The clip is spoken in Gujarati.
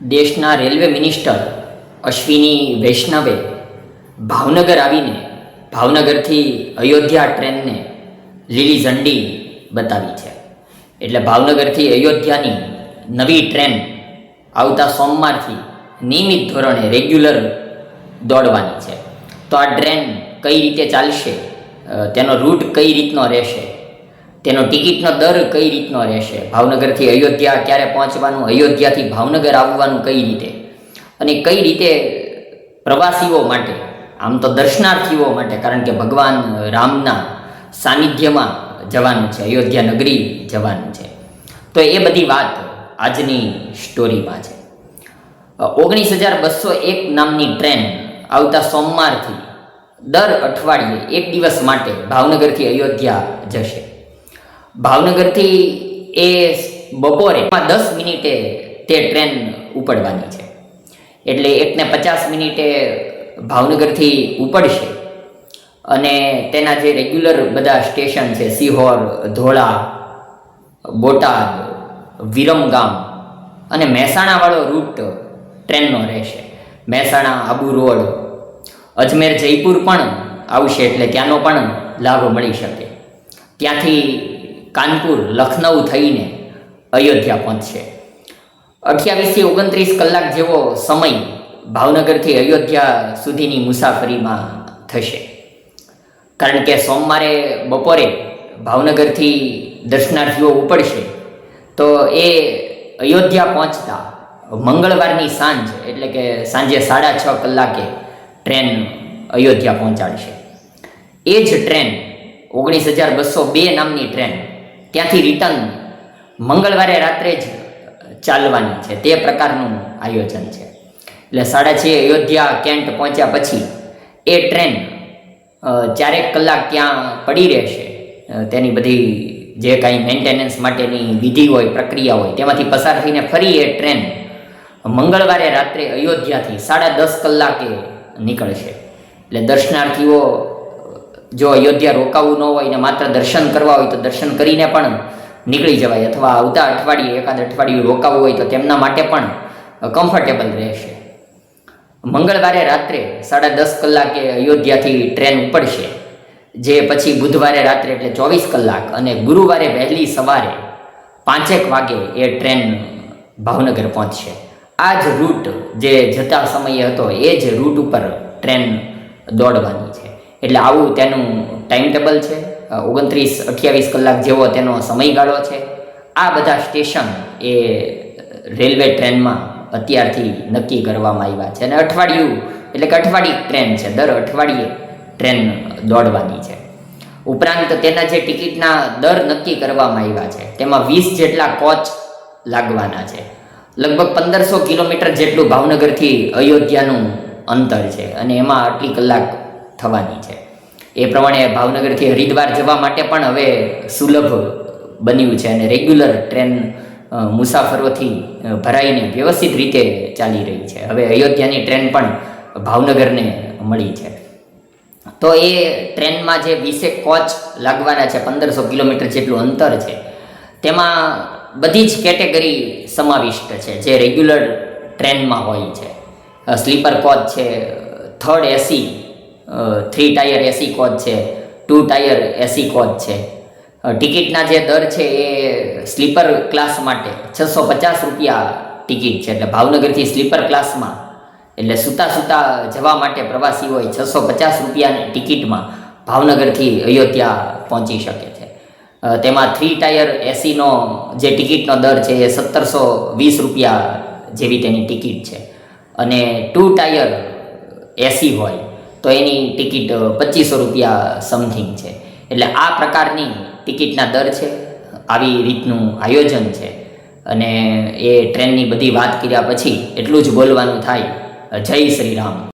દેશના રેલવે મિનિસ્ટર અશ્વિની વૈષ્ણવે ભાવનગર આવીને, ભાવનગરથી અયોધ્યા ટ્રેનને લીલી ઝંડી બતાવી છે. એટલે ભાવનગરથી અયોધ્યાની નવી ટ્રેન આવતા સોમવારથી નિયમિત ધોરણે રેગ્યુલર દોડવાની છે. તો આ ટ્રેન કઈ રીતે ચાલશે તેનો રૂટ કઈ રીતનો રહેશે તેનો ટિકિટનો દર કઈ રીતનો રહેશે? ભાવનગરથી અયોધ્યા ક્યારે પહોંચવાનું? અયોધ્યાથી ભાવનગર આવવાનું કઈ રીતે? અને કઈ રીતે પ્રવાસીઓ માટે, આમ તો દર્શનાર્થીઓ માટે, કારણ કે ભગવાન રામના સાનિધ્યમાં જવાનું છે, અયોધ્યા નગરી જવાનું છે. તો એ બધી વાત આજની સ્ટોરીમાં છે. ઓગણીસ હજાર બસો એક નામની ટ્રેન આવતા સોમવારથી દર અઠવાડિયે એક દિવસ માટે ભાવનગરથી અયોધ્યા જશે. ભાવનગરથી એ બપોરે દસ મિનિટે તે ટ્રેન ઉપડવાની છે. એટલે એકને પચાસ મિનિટે ભાવનગરથી ઉપડશે. અને તેના જે રેગ્યુલર બધા સ્ટેશન છે, સિહોર, ધોળા, બોટાદ, વિરમગામ અને મહેસાણાવાળો રૂટ ટ્રેનનો રહેશે. મહેસાણા, આબુ રોડ, અજમેર, જયપુર પણ આવશે, એટલે ત્યાંનો પણ લાભ મળી શકે. ત્યાંથી કાનપુર લખનઉ થઈને અયોધ્યા પહોંચશે. અઠ્યાવીસથી ઓગણત્રીસ કલાક જેવો સમય ભાવનગરથી અયોધ્યા સુધીની મુસાફરીમાં થશે. કારણ કે સોમવારે બપોરે ભાવનગરથી દર્શનાર્થીઓ ઉપડશે, તો એ અયોધ્યા પહોંચતા મંગળવારની સાંજ, એટલે કે સાંજે સાડા છ કલાકે ટ્રેન અયોધ્યા પહોંચાડશે. એ જ ટ્રેન ઓગણીસ હજાર બસો બે નામની ટ્રેન ત્યાંથી રિટર્ન મંગળવારે રાત્રે જ ચાલવાની છે. તે પ્રકારનું આયોજન છે. એટલે સાડા છ અયોધ્યા કેન્ટ પહોંચ્યા પછી એ ટ્રેન ચારેક કલાક ત્યાં પડી રહેશે. તેની બધી જે કાંઈ મેન્ટેનન્સ માટેની વિધિ હોય, પ્રક્રિયા હોય, તેમાંથી પસાર થઈને ફરી એ ટ્રેન મંગળવારે રાત્રે અયોધ્યાથી સાડા દસ કલાકે નીકળશે. એટલે દર્શનાર્થીઓ જો અયોધ્યા રોકાવું ન હોય ને માત્ર દર્શન કરવા હોય તો દર્શન કરીને પણ નીકળી જવાય. અથવા આવતા અઠવાડિયે એકાદ અઠવાડિયું રોકાવું હોય તો તેમના માટે પણ કમ્ફર્ટેબલ રહેશે. મંગળવારે રાત્રે સાડા દસ કલાકે અયોધ્યાથી ટ્રેન ઉપડશે. જે પછી બુધવારે રાત્રે એટલે ચોવીસ કલાક અને ગુરુવારે વહેલી સવારે પાંચેક વાગે એ ટ્રેન ભાવનગર પહોંચશે. આ જ રૂટ જે જતા સમયે હતો એ જ રૂટ ઉપર ટ્રેન દોડવાની છે. એટલે આવું તેનું ટાઈમ ટેબલ છે ઓગણત્રીસ અઠ્યાવીસ કલાક જેવો તેનો સમયગાળો છે. આ બધા સ્ટેશન એ રેલવે ટ્રેનમાં અત્યારથી નક્કી કરવામાં આવ્યા છે. અને અઠવાડિયું, એટલે કે અઠવાડિયે ટ્રેન છે. દર અઠવાડિયે ટ્રેન દોડવાની છે. ઉપરાંત તેના જે ટિકિટના દર નક્કી કરવામાં આવ્યા છે, તેમાં વીસ જેટલા કોચ લાગવાના છે. લગભગ પંદરસો કિલોમીટર જેટલું ભાવનગરથી અયોધ્યાનું અંતર છે. અને એમાં આટલી કલાક થવાની છે. એ પ્રમાણે ભાવનગરથી હરિદ્વાર જવા માટે પણ હવે સુલભ બન્યું છે અને રેગ્યુલર ટ્રેન મુસાફરોથી ભરાઈને વ્યવસ્થિત રીતે ચાલી રહી છે. હવે અયોધ્યાની ટ્રેન પણ ભાવનગરને મળી છે. તો એ ટ્રેનમાં જે વીસેક કોચ લાગવાના છે, પંદરસો કિલોમીટર જેટલું અંતર છે, તેમાં બધી જ કેટેગરી સમાવિષ્ટ છે, જે રેગ્યુલર ટ્રેનમાં હોય છે. સ્લીપર કોચ છે, third AC three tier AC coach છે ટુ ટાયર એસી કોચ છે. ટિકિટના જે દર છે એ સ્લીપર ક્લાસ માટે છસો પચાસ રૂપિયા ટિકિટ છે. એટલે ભાવનગરથી સ્લીપર ક્લાસમાં એટલે સૂતા સૂતા જવા માટે પ્રવાસી હોય છસો પચાસ રૂપિયાની ટિકિટમાં ભાવનગરથી અયોધ્યા પહોંચી શકે છે. તેમાં થ્રી ટાયર એસીનો જે ટિકિટનો દર છે એ સત્તરસો વીસ રૂપિયા જેવી તેની ટિકિટ છે. અને ટુ ટાયર એસી હોય તો એની ટિકિટ પચીસો રૂપિયા સમથિંગ છે. એટલે આ પ્રકારની ટિકિટના દર છે, આવી રીતનું આયોજન છે. અને એ ટ્રેનની બધી વાત કર્યા પછી એટલું જ બોલવાનું થાય. જય શ્રી રામ